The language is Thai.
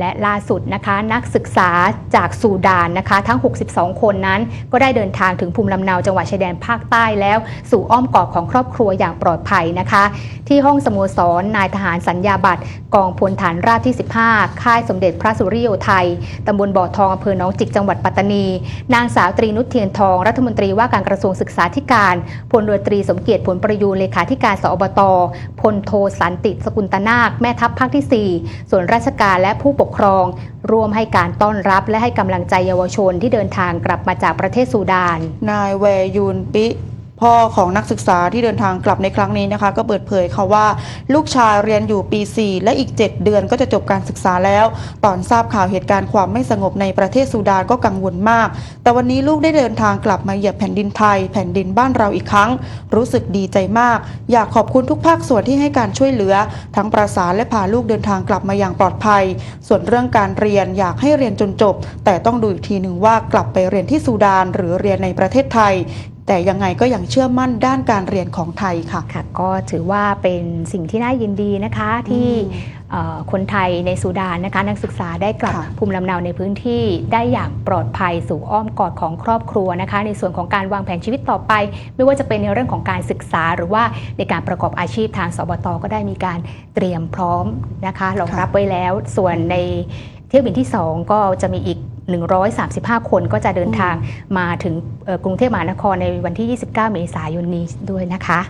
และล่าสุดนะคะนักศึกษาจากสูดานนะคะทั้ง 62 คนนั้น ก็ได้เดินทางถึงภูมิลำเนาจังหวัดชายแดนภาคใต้แล้ว สู่อ้อมกอดของครอบครัวอย่างปลอดภัยนะคะ ที่ห้องสโมสรนายทหารสัญญาบัตรกองพลฐานราบที่ 15 ค่ายสมเด็จพระสุริโยไทยตำบลบ่อทองอำเภอหนองจิกจังหวัดปัตตานี นางสาวตรีนุชเทียนทอง รัฐมนตรีว่าการกระทรวงศึกษาธิการพลเรือตรีสมเกียรติผลประยูรเลขาธิการสอบตพลโทสันติสกุลตนาคแม่ทัพภาคที่ 4 ส่วนราชการและผู้ปกกครอง ร่วมให้การต้อนรับและให้กำลังใจเยาวชนที่เดินทางกลับมาจากประเทศซูดาน นายแวยูนปิ พ่อของนักศึกษาที่เดินทางกลับในครั้งนี้นะคะ ก็เปิดเผยค่ะว่า ลูกชายเรียนอยู่ปี 4 และอีก 7 เดือนก็จะจบการศึกษาแล้ว ตอนทราบข่าวเหตุการณ์ความไม่สงบในประเทศซูดานก็กังวลมาก แต่วันนี้ลูกได้เดินทางกลับมาเหยียบแผ่นดินไทย แผ่นดินบ้านเราอีกครั้ง รู้สึกดีใจมาก อยากขอบคุณทุกภาคส่วนที่ให้การช่วยเหลือ ทั้งประสานและพาลูกเดินทางกลับมาอย่างปลอดภัย ส่วนเรื่องการเรียนอยากให้เรียนจนจบ แต่ต้องดูอีกทีหนึ่งว่ากลับไปเรียนที่ซูดาน หรือเรียนในประเทศไทย แต่ยังไงก็ยังเชื่อมั่นด้านการเรียนของไทยค่ะ ค่ะ ก็ถือว่าเป็นสิ่งที่น่ายินดีนะคะที่อืมเอ่อคนไทยในซูดานนะคะนักศึกษาได้กลับค่ะภูมิลำเนาในพื้นที่ได้อย่างปลอดภัยสู่อ้อมกอดของครอบครัวนะคะ ในส่วนของการวางแผนชีวิตต่อไป ไม่ว่าจะเป็นในเรื่องของการศึกษา หรือว่าในการประกอบอาชีพทางสบตก็ได้มีการเตรียมพร้อมนะคะรองรับไว้แล้ว ส่วนในเที่ยวบินที่ 2 ก็จะมีอีก 135 คนก็จะเดินทางมาถึงกรุงเทพมหานครในวันที่ 29 เมษายนนี้ด้วยนะคะ